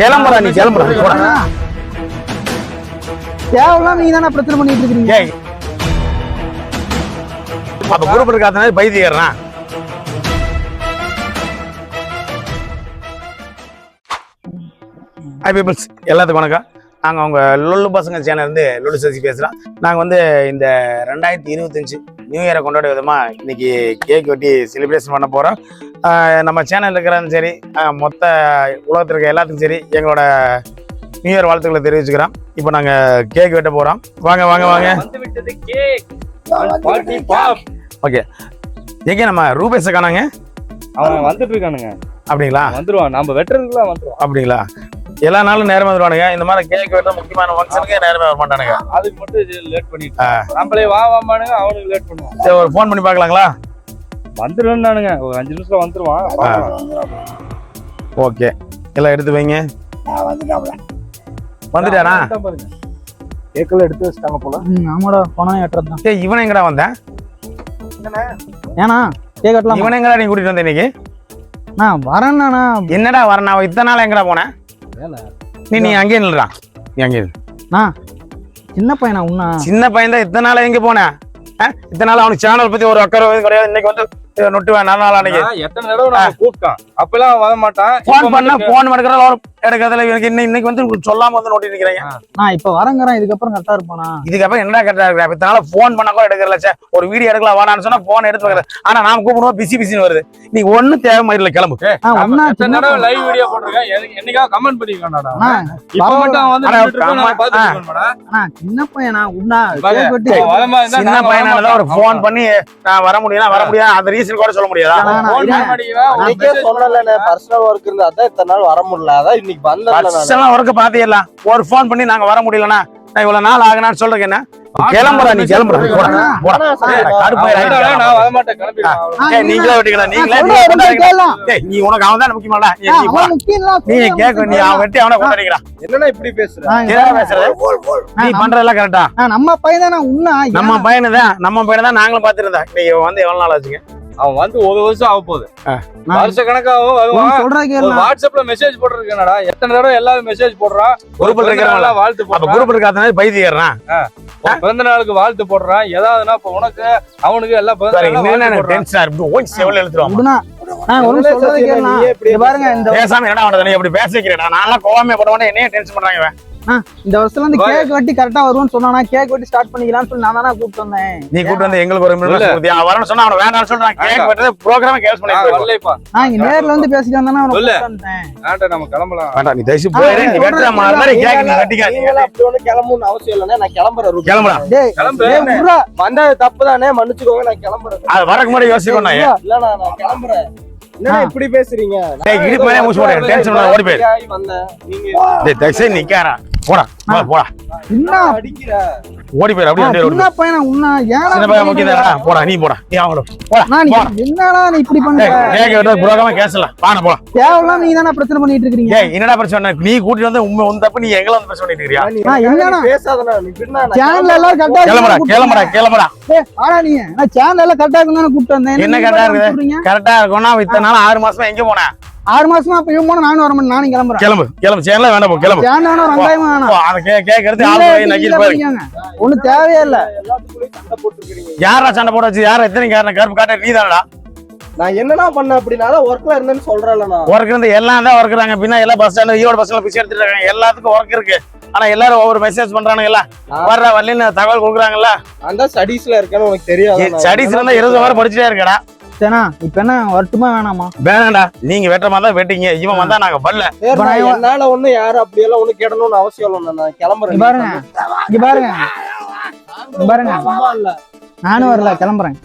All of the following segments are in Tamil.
கிளம்புடா நீ கிளம்புடா போடா. தேவையில்லாம நீங்க தானே பிரச்சனை பண்ணிட்டு இருக்கீங்க அப்ப குரூப் இருக்காதனால பைத்தியக்காரனா? ஹாய் பீப்புள்ஸ் எல்லாத்துக்கும் வணக்கம். நாங்கள் அவங்க லொல்லு பசங்க சேனல் இருந்து லொல்லு சசி பேசுகிறோம் நாங்கள் வந்து இந்த ரெண்டாயிரத்தி இருபத்தஞ்சு நியூ இயரை கொண்டாட விதமாக இன்னைக்கு கேக் வெட்டி செலிப்ரேஷன் பண்ண போகிறோம் நம்ம சேனல் இருக்கிறதும் சரி மொத்த உலகத்தில் இருக்க எல்லாத்துக்கும் சரி எங்களோட நியூ இயர் வாழ்த்துக்களை தெரிவிச்சுக்கிறோம். இப்போ நாங்கள் கேக் வெட்ட போகிறோம் வாங்க வாங்க வாங்க. ஓகே எங்கே நம்ம ரூபேஷை காணாங்க? அவன் வந்துட்டு இருக்கானுங்க. அப்படிங்களா? வந்துருவான். நம்ம வெட்டுறதுக்குலாம் வந்துருவான். அப்படிங்களா? எல்லா நாளும் நேரமா வருவானுங்க இந்த மாதிரி கேக் வெட்ட முக்கியமான ஃபங்க்ஷனுக்கு நேரமே வர மாட்டானுங்க. அதுக்கு மட்டும் லேட் பண்ணிட்டு. நம்மளே வா வாமானுங்க அவனுக்கு லேட் பண்ணுவான் சரி ஒரு ஃபோன் பண்ணி பார்க்கலாங்களா? வந்துருவானுங்க ஒரு அஞ்சு நிமிஷத்துல வந்துருவான். ஓகே. எல்லாம் எடுத்து வைங்க. வந்துட்டானா? கேக்கெல்லாம் எடுத்து வச்சுட்டாங்க போல. ஆமாடா பணம் ஏற்றது தான். ஏய் இவனை எங்கடா வந்தேன்? ஏன்னா கேக் கட்டலாம்? இவனை எங்கடா நீ கூட்டிட்டு வந்த இன்னைக்கு? நான் வரேன்னாண்ணா. என்னடா வர நான் இத்தனை நாள் எங்கடா போனேன்? நீ நீ அங்கேயே நில்றா. நீ அங்கேயே. நான் சின்ன பையனா உண்ணா? சின்ன பையன் தான் இத்தனை நாள் எங்க போனேன்? இத்தனை நாள் அவனுக்கு சேனல் பத்தி ஒரு அக்கறை கிடையாது. இன்னைக்கு வந்து நொட்டுவேன். நல்ல நாள் அன்னைக்கு. எத்தனை தடவை நம்ம கூப்பிட்டான்? அப்பெல்லாம் வர மாட்டான். ஃபோன் இப்ப பண்ணா ஃபோன் எடுக்கிறதுல ஒரு எடுக்கிறதுல எனக்கு இன்னைக்கு இன்னைக்கு வந்து உங்களுக்கு சொல்லாம வந்து நோட்டி நிக்கிறீங்க நான் இப்ப வரேங்கிறேன் இதுக்கப்புறம் கரெக்டா இருப்பானா? இதுக்கப்புறம் என்னடா கரெக்டா இருக்கு? இத்தனால ஃபோன் பண்ண கூட எடுக்கல சே. ஒரு வீடியோ எடுக்கலாம் வாடான்னு சொன்னா போன் எடுத்து வைக்கிறது ஆனா நாம கூப்பிடுவோம் பிசி பிசின்னு வருது. நீ ஒண்ணு தேவை மாதிரி இல்ல கிளம்பு. லைவ் வீடியோ போட்டிருக்கேன்? என்னைக்காவது கமெண்ட் இப்ப மட்டும் வந்து. அண்ணா, சின்ன பையனா? உண்ணா சின்ன பையனாலதான் ஒரு. ஃபோன் பண்ணி நான் வர முடியும் வர முடியாது அந்த ரீசன் கூட சொல்ல முடியாதா? பர்சனல் ஒர்க் இருந்தா அதான் இத்தனை நாள் வர முடியல. அதான் இன்னைக்கு வந்தேன் ஒர்க்க பாத்தியலாம் ஒரு ஃபோன் பண்ணி நாங்க வர முடியலனா நான் இவ்வளவு நாள் ஆகுனான்னு சொல்றேன் என்ன கிளம்புறா நீ கிளம்புறா. நீங்களே வெட்டிக்கலாம் நீங்களே நீ உனக்கு அவன் தான் முக்கியமாடா நீ கேட்க நீ அவன் வெட்டி அவனை கொண்டாடிக்கிறான் என்னன்னா இப்படி பேசுற? நீ நம்ம- பண்றதெல்லாம் கரெக்டா? நம்ம பையன் தானே உண்ணா நம்ம பையனை தான் நம்ம பையனை தான் நாங்களும் பாத்துருந்தோம் நீங்க வந்து எவ்வளவு நாள் ஆச்சுங்க? அவன் வந்து ஒரு வருஷம் ஆக போகுது. வருஷ கணக்காகவும் வருவான். வாட்ஸ்அப்ல மெசேஜ் போட்டிருக்கேனடா. எத்தனை தடவை எல்லாரும் மெசேஜ் போடுறான் ஒரு குரூப்ல பிறந்த இருக்கிறவங்கள வாழ்த்து போடுறான் குரூப் இருக்காதனால பைத்தியக்காரன்? ஒரு பிறந்த நாளுக்கு வாழ்த்து போடுறான் ஏதாவதுன்னா இப்ப உனக்கு அவனுக்கு எல்லாம் பாருங்க இந்த பேசாம என்னடா பண்ணது நீ அப்படி பேச வைக்கிறடா நான் கோவமே படுவானே என்னைய டென்ஷன் பண்றாங்க இவன். இந்த வருஷத்துல இருந்து கேக் வெட்டி கரெக்டா வருவான்னு சொன்னா கேக் வெட்டி ஸ்டார்ட் பண்ணிக்கலாம்னு சொல்லி நான் தானே கூப்பிட்டு வந்தேன். நீ கூட்டு வந்து எங்களுக்கு ஒரு இல்ல. அவன் வரணும் சொன்னா அவன வேண்டாம்னு சொல்றான் கேக் வெட்டது ப்ரோகிராம் கேன்சல் பண்ணி நான் இங்க நேர்ல வந்து பேசிக்கலாம் தானே அவனை. கூப்பிட்டு வேண்டாம் நம்ம கிளம்பலாம். வேண்டாம் நீ தயவுசெய்து போயிரு. நீ வெட்டுற மாதிரி கேக் நீ வெட்டிக்க நீ அப்படி ஒண்ணு கிளம்பணும்னு அவசியம் இல்லைன்னா நான் கிளம்புறேன். கிளம்புடா. டேய் கிளம்பு. வந்தது தப்பு தானே மன்னிச்சுக்கோங்க நான் கிளம்புறேன். அது வரக்கு முன்னாடி யோசிக்கணும். இல்ல நான் கிளம்புறேன். இப்படி பேசுறீங்க? டேய் இடுப்பு மேலே மூச்சு போடு டென்ஷன் பண்ண ஓடி போயிரு. ஆகி வந்தேன். நீங்க டேய் தயவுசெய்து நிக்காரா போடா போடா, போடா. என்ன அடிக்கிற? ஓடி போயிரு அப்படியே அப்படியே ஓடி பையனா உண்ணா சின்ன பையன் முக்கியம் போடா நீ போடா. நீ அவனோட போடா நான் என்னடா நீ இப்படி பண்ற? ப்ரோகிராம் கேன்சல் பான போடா. தேவையில்லாம நீங்க தானே பிரச்சனை பண்ணிட்டு இருக்கீங்க. ஏய் என்னடா பிரச்சனை? நீ கூட்டிட்டு வந்து உண்மை உன் தப்பு நீ எங்களை வந்து பிரச்சனை பண்ணிட்டு இருக்கியா? நீ நான் என்னடா? நீ பேசாதடா நீ பின்னா சேனல்ல எல்லாரும் கரெக்டா ஆடா நீ. நான் சேனல்ல எல்லாம் கரெக்டா இருக்குன்னு தானே கூப்பிட்டு வந்தேன். என்ன கரெக்டா? சொல்றீங்க? கரெக்டா இருக்கும்னா இத்தனை நாள் ஆறு மாசமா எங்க போனேன். ஆறு மாசமா அப்ப இவன் போனா நானும் வர மாட்டேன் நானும் கிளம்புறேன். கிளம்பு கிளம்பு. சேனல வேண்டாம் கிளம்பு. சேனல் வேணும் வெங்காயம் வேணாம். போ, அதை கே கேட்கறது ஆள் போயிரு பண்ணிக்கோங்க. ஒண்ணும் தேவையே இல்ல. யாரா சண்டை போட வச்சு யாரா எத்தனை காரணம்? கருப்பு காட்ட நீ தானடா நான் என்னடா பண்ண அப்படினால ஒர்க்ல இருந்தேன்னு சொல்றேன்ல நான். ஒர்க் இருந்து எல்லாம் தான் ஒர்க் இருக்காங்க. பின்ன எல்லாம் பஸ் ஸ்டாண்ட் ஈரோடு பஸ்ல பிச்சை எடுத்துட்டு இருக்காங்க. எல்லாத்துக்கும் ஒர்க் இருக்கு. ஆனா எல்லாரும் ஒவ்வொரு மெசேஜ் பண்றானுங்கல்ல. வர்ற வரலன்னு தகவல் கொடுக்குறாங்கல்ல. அந்த ஸ்டடீஸ்ல இருக்கேன்னு உனக்கு தெரியாது ஸ்டடிஸ் இருந்தா இருபது வாரம் படிச்சுட்டே இருக்கடா. சரிண்ணா இப்ப என்ன வரட்டுமா வேணாமா? வேணாம்டா. நீங்க வெட்டுற மாதிரி தான் வெட்டிங்க இவன் வந்தா நாங்க இவன்- என்னால ஒண்ணு யாரும் அப்படி எல்லாம் ஒண்ணு கேட்டணும்னு அவசியம் இல்லை நான் கிளம்புறேன். இங்க பாருங்க. இங்க பாருங்க. பாருங்க. நானும் வரல கிளம்புறேன்.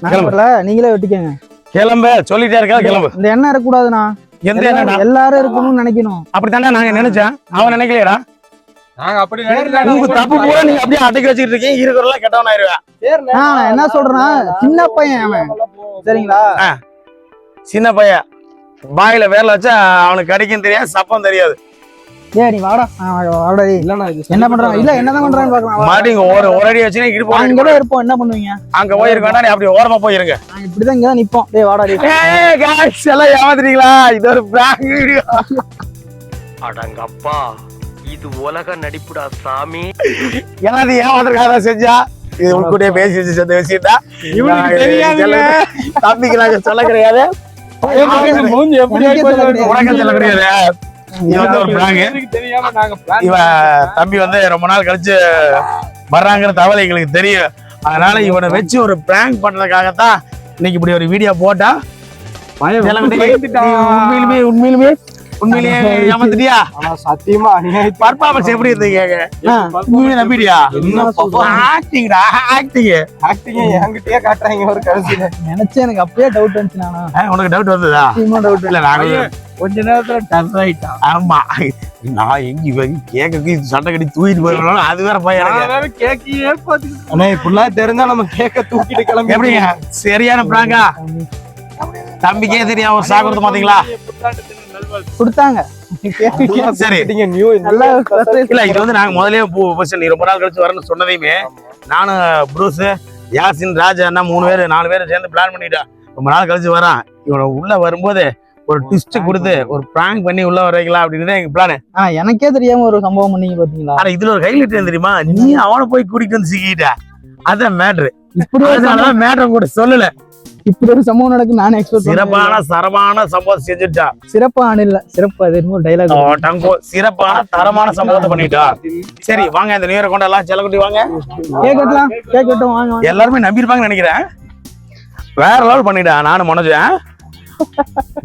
நான் கிளம்பு. வரல நீங்களே வெட்டிக்கங்க. கிளம்பு. சொல்லிட்டே இருக்கா கிளம்பு. இந்த எண்ணம் இருக்கக்கூடாதுண்ணா. எந்த என்னடா எல்லாரும் இருக்கணும்னு நினைக்கணும். அப்படித்தாண்டா நாங்க நினைச்சேன் அவன் நினைக்கலையடா. நாங்க அப்படி உங்க தப்பு பூரா நீங்க அப்படியே அடக்கி வச்சுட்டு இருக்கீங்க. இருக்கிறதெல்லாம் கெட்டவன் ஆயிருவேன் நான் என்ன? சொல்றேன்னா, நான் சின்ன பையன் அவன். சரிங்களா? சின்ன பையன். பாயில வேர்ல வச்சா அவனுக்கு கடிக்கும் தெரியாது சப்பம் தெரியாது. ஏய் நீ வாடா. வாடா என்ன பண்றாங்க? இல்ல என்னதான் பண்றாங்கன்னு பாக்கலாம். மாட்டிங்க ஒரு ஒரு அடி வச்சுன்னா இடுப்பு அங்க தான் இருப்போம். என்ன பண்ணுவீங்க? அங்க போயிருக்க வேண்டாம் நீ அப்படி ஓரமா போயிருங்க. நாங்க இப்படிதான் இங்க தான் நிப்போம். டேய் வாடா டேய். ஏய் எல்லாம் ஏமாத்துறீங்களா? இது ஒரு prank video. அடங்கப்பா இது உலக நடிப்புடா சாமி. ஏன்னா அது ஏமாத்திரக்காக செஞ்சா? இது உங்களுடைய பேசி வச்சு செஞ்ச விஷயம்டா. தம்பிக்கு நாங்க சொல்ல கிடையாது. தம்பி வந்து ரொம்ப நாள் கழிச்சு வர்றாங்கிற தகவல் எங்களுக்கு தெரியும். அதனால இவனை வச்சு ஒரு பிராங்க் பண்றதுக்காகத்தான் இன்னைக்கு இப்படி ஒரு வீடியோ போட்டா உண்மையிலுமே உண்மையிலுமே உண்மையிலேயே ஏமாத்துட்டியா? சத்தியமா பர்ஃபார்மன்ஸ் எப்படி இருந்தீங்க உண்மையை நம்பிட்டியா? என்ன ஆக்டிங்டா ஆக்டிங் ஆக்டிங்க என்கிட்டயே காட்டுறாங்க ஒரு கடைசியில. நினைச்சேன் எனக்கு அப்பயே டவுட் வந்துச்சு நானா. உனக்கு டவுட் வந்ததா? டவுட் இல்ல நாங்க கொஞ்ச நேரத்துல டர்ன் ஆயிட்டான் ஆமா. நான் எங்க இவன் கேக்கு சண்டை கட்டி தூக்கிட்டு போயிடணும் அது வேற பையன் கேக்கியே பாத்துக்கிட்டு ஆனா இப்படிலாம் தெரிஞ்சா நம்ம கேக்க தூக்கிட்டு கிளம்பி எப்படிங்க? சரியான பிராங்கா? தம்பிக்கே தெரியும் அவன் சாக கொடுத்து பாத்தீங்களா. கொடுத்தாங்க. சரி. நியூ நல்லா இல்ல இது வந்து நாங்க first நீ ரொம்ப நாள் கழிச்சு வரேன்னு சொன்னதையுமே நானும் ப்ரூஸ் யாசின் ராஜா அண்ணா மூணு பேர் நாலு பேர் சேர்ந்து பிளான் பண்ணிட்டோம் ரொம்ப நாள் கழிச்சு வரான். இவனை உள்ள வரும்போது ஒரு ட்விஸ்ட் கொடுத்து ஒரு பிராங்க் பண்ணி உள்ள வர வைக்கலாம் அப்படின்னு எங்க பிளான் எனக்கே தெரியாம ஒரு சம்பவம் பண்ணீங்க பாத்தீங்களா? ஆனா இதுல ஒரு ஹைலைட் தெரியுமா? நீ அவனை போய் கூட்டிட்டு வந்து சிக்கிட்ட. அதான் மேட்ரு இப்படி மேட்ரு கூட சொல்லல. இப்படி ஒரு சம்பவம் நடக்கும் நானே எக்ஸ்பெக்ட் சிறப்பான சரமான சம்பவம் செஞ்சுட்டா. சிறப்பான இல்ல சிறப்பு அது என்னமோ டைலாக் டங்கோ சிறப்பான தரமான சம்பவத்தை பண்ணிட்டா. சரி வாங்க இந்த நீரை கொண்டு எல்லாம் செல்லக்குட்டி வாங்க. கேக் வெட்டலாம் கேக் வெட்டும் வாங்க எல்லாருமே நம்பியிருப்பாங்கன்னு நினைக்கிறேன். வேற லெவல் பண்ணிட்டேன் நானும் மனோஜன்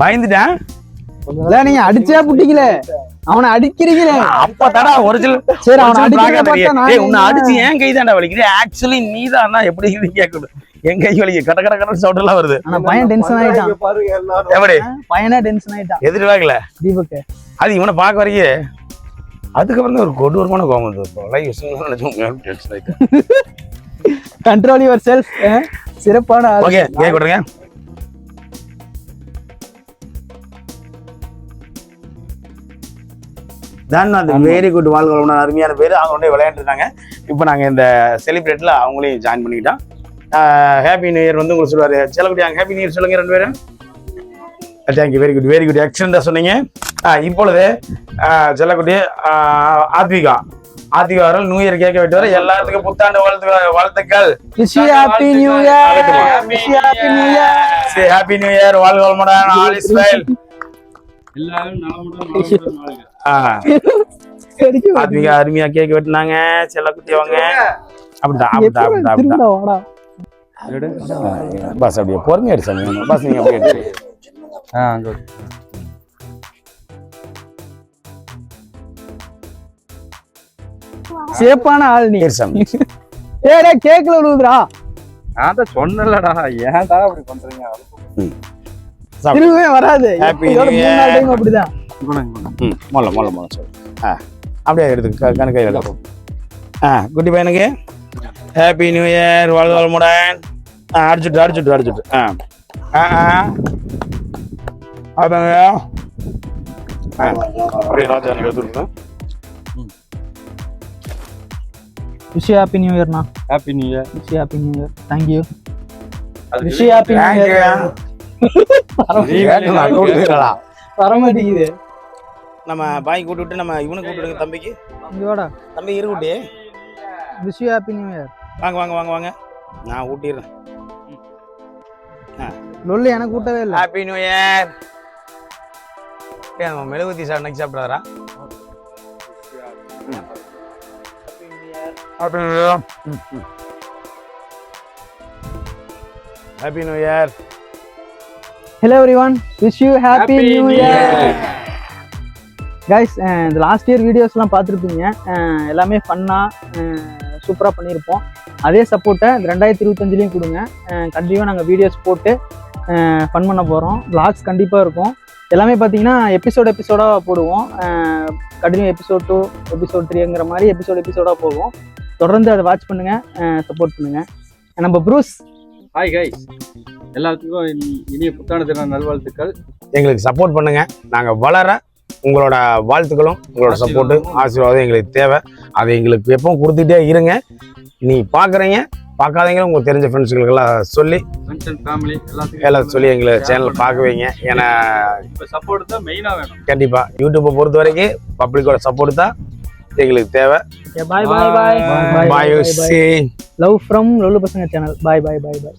பயந்துட்டேன். நீங்க அடிச்சே புட்டிக்கல அவனை அடிக்கிறீங்களே. அப்ப தடா ஒரிஜினல் சரி அவனை அடிச்சு ஏன் கை தாண்டா வலிக்குது? ஆக்சுவலி நீ தான் எப்படி கேட்கணும்? என் கை வலிக்கு? கட கட கட சவுண்ட் எல்லாம் வருது. ஆனா பையன் டென்ஷன் ஆயிட்டான். பாருங்க எல்லாரும். எப்படி? பையனே டென்ஷன் ஆயிட்டான். எதிர்பார்க்கல தீபக் அது இவனை பார்க்க வரைக்கும் அதுக்கப்புறம் தான் ஒரு கொடூரமான கோபம் வந்து விஷயம் நினைச்சு டென்ஷன் ஆயிட்டேன். கண்ட்ரோல் யுவர் செல்ஃப் சிறப்பான ஆள். ஓகே கேக் விடுங்க தான் அது வெரி குட் வாழ்க்கை அருமையான பேர். அவங்க உடனே விளையாண்டுருந்தாங்க இப்போ நாங்கள் இந்த செலிப்ரேட்டில் அவங்களையும் ஜாயின் பண்ணிக்கிட்டோம். ஹாப்பி நியூ இயர் வந்து உங்களுக்கு சொல்லுவார். செல்லக்குட்டி அங்கே ஹாப்பி நியூ இயர் சொல்லுங்க ரெண்டு பேரும். Thank you very good very good எக்ஸலண்டாக சொன்னீங்க. இப்பொழுது ஆஹ் செல்லக்குட்டி ஆத்விகா. ஆத்விகா அவர்கள் நியூ இயர் கேட்க விட்டு வர எல்லாத்துக்கும் புத்தாண்டு வாழ்த்து வாழ்த்துக்கள். Happy new year happy new year சரி ஹாப்பி நியூ இயர் வாழ்க வளமுடன். ஆல் இஸ் வெல் எல்லாரும் நலமுடன் நலமுடன் வாழ்க. ஆத்மிகா அருமையா கேக் வெட்டினாங்க. செல்லக்குட்டி அவங்க. அப்படிதான் அப்படிதான் அப்படிதான். பஸ் அப்படியே பொறுமையா இரு சாமி பஸ் நீங்க அப்படியே எடுத்து. சிறப்பான ஆள் நீ. சாமி. ஏடா கேக்ல விழுதுடா நான் தான் சொன்னலடா ஏன்டா அப்படி பண்றீங்க. திரும்பவே வராது. அப்படிதான். ம் மொல்ல மொல்ல மொல்ல சொல்லு ஆ அப்படியே எடுத்து க- கணக்கு ஆ குட்டி பையனுக்கு. ஹாப்பி நியூ இயர் வாழ்க வளமுடன் ஆ அடிச்சுட்டு அடிச்சுட்டு அடிச்சுட்டு. ஆ. ஆ ஆ. அதாங்க ஆ. அப்படியே ராஜா எனக்கு எடுத்துருக்கேன் wish happy new இயர்னா happy new year wish happy new year thank you wish happy new year you. வர மாட்டேங்குது. நம்ம பாய் கூட்டு விட்டு நம்ம இவனை கூட்டு விடுங்க தம்பிக்கு. இங்க வாடா. தம்பி இரு குட்டி. விஷ் ஹாப்பி நியூ இயர் வாங்க வாங்க வாங்க வாங்க. நான் ஊட்டிடுறேன். லொல்லு எனக்கு கூட்டவே இல்ல. ஹாப்பி நியூ இயர் ஏ நம்ம மெழுகுத்தி sir next சாப்பிட்றாரா? Happy new year happy new year hello everyone wish you happy new year guys இந்த லாஸ்ட் இயர் வீடியோஸ்லாம் பார்த்துருப்பீங்க. எல்லாமே ஃபன்னாக சூப்பராக பண்ணியிருப்போம் அதே சப்போர்ட்டை இந்த ரெண்டாயிரத்தி இருபத்தஞ்சிலையும் கொடுங்க. கண்டிப்பாக நாங்கள் வீடியோஸ் போட்டு ஃபன் பண்ண போகிறோம் vlogs கண்டிப்பாக இருக்கும். எல்லாமே பார்த்தீங்கன்னா எபிசோட் எபிசோடாக போடுவோம். கண்டினியூ எபிசோட் டூ எபிசோட் த்ரீங்கிற மாதிரி எபிசோட் எபிசோடாக போவோம் தொடர்ந்து அதை வாட்ச் பண்ணுங்கள் சப்போர்ட் பண்ணுங்கள் நம்ம ப்ரூஸ். ஹாய் கைஸ் எல்லாத்துக்கும் இனி- இனிய புத்தாண்டு தின நல்வாழ்த்துக்கள். எங்களுக்கு சப்போர்ட் பண்ணுங்க. நாங்கள் வளர உங்களோட வாழ்த்துக்களும் உங்களோட சப்போர்ட்டு ஆசீர்வாதம் எங்களுக்கு தேவை. அதை எங்களுக்கு எப்பவும் கொடுத்துட்டே இருங்க. நீ பார்க்குறீங்க பார்க்காதவங்களும் உங்களுக்கு தெரிஞ்ச ஃப்ரெண்ட்ஸுகளுக்கெல்லாம் சொல்லி ஃப்ரெண்ட்ஸ் அண்ட் ஃபேமிலி எல்லாத்துக்கும் எல்லாம் சொல்லி எங்களை சேனல் பார்க்க வைங்க ஏன்னா இப்போ சப்போர்ட் தான் மெயினாக வேணும். கண்டிப்பாக யூடியூப்பை பொறுத்த வரைக்கும் பப்ளிக்கோட சப்போர்ட் தான் எங்களுக்கு தேவை. Bye bye bye bye see love from Lollu Pasanga channel bye bye bye bye